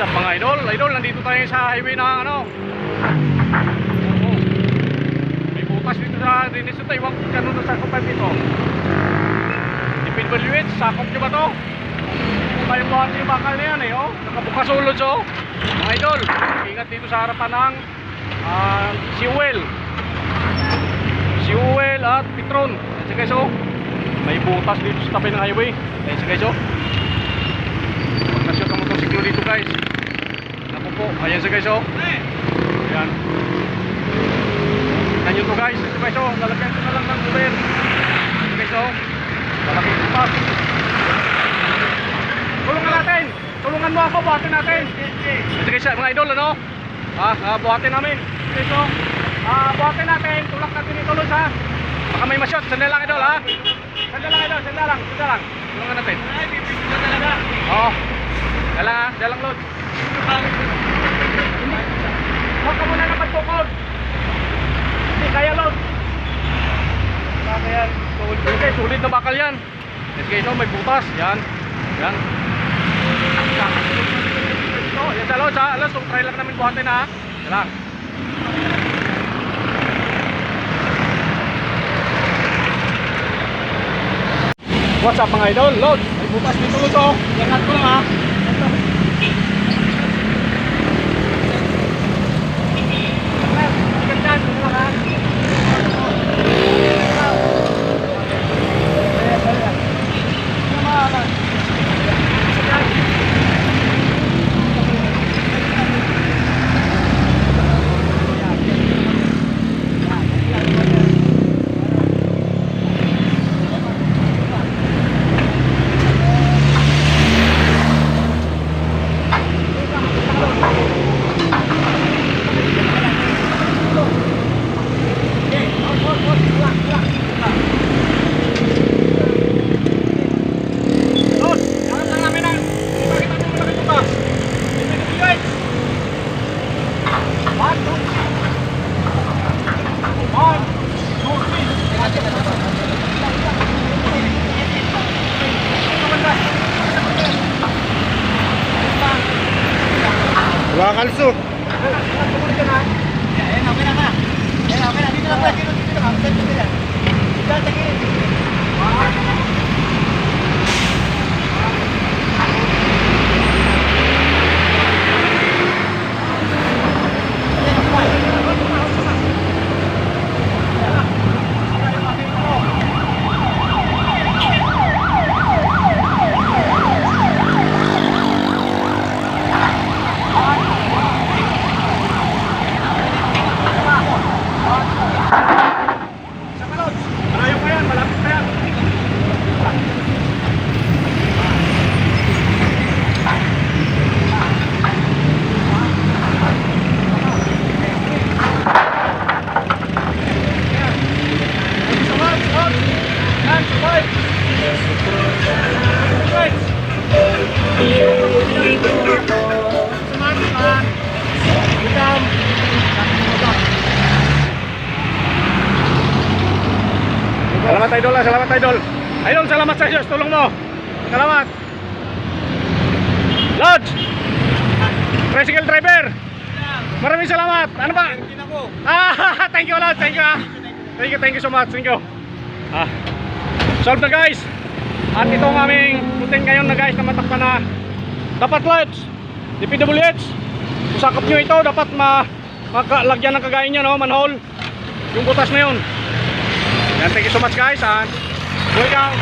What's up mga idol? Idol, nandito tayo sa highway na ano. May butas dito sa dinis ito. Iwan ko ganun na sakop dito. Ipinvaluate, sakop nyo ba to? May buhat yung bakal na yan eh, oh. Nakabukas ulod so. Mga idol, ingat dito sa harapan ng ah, fuel. Fuel at Petron. Ayan siya guys, oh. May butas dito sa tabi ng highway. Siya guys, oh. Pagkasyon ng motosiklo dito guys. Po, ayan siya guys, oh. Ayan. Tignan nyo to guys. Ito guys, oh. Lalagyan ko na lang ng ulen. Ito guys, oh. Malaki butas. Tulungan natin. Tulungan mo ako, buhatin natin. Ito guys, mga idol, ano? Ah, ah buhatin namin. Ito guys, oh. Ah, buhatin natin. Tulak natin ito, Lods, ha? Baka may masyot. Sandali lang, idol, ha? Sandali lang, idol. Sandali lang. Sandali lang. Tulungan natin. Oo. Dala nga, dala lang, Lods. Huwag ka muna na magtukod. Hindi kaya, Lods. Kaya yan. Sulit, okay, sulit na bakal yan. Yes guys, oh, may butas. Yan. Yan. Ito, yan sa Lods, ha? Alas, so, try lang namin buhatin, ha? Yan lang. What's up mga idol? Load! May butas dito Lods, oh. Yangat ko lang, ha? Wala kalso. Saka Lods! Malayo pa yan, malapit pa yan. Thank you so much, Lods! Yan, survive! Guys! Salamat idol, ah. salamat idol. Idol, salamat sa iyo, sa tulong mo. Salamat. Lodge! Tricycle driver! Maraming salamat. Ano ba? Ah, thank you Lodge, thank you ah. Thank you, thank you so much, thank you. Ah, solve na guys. At ito ang aming putin ngayon na guys na matakpan na dapat Lodge, DPWH. Kung sakop nyo ito, dapat ma makalagyan ng kagaya nyo, no? manhole. Yung butas na yun. Yan, thank you so much guys. And welcome.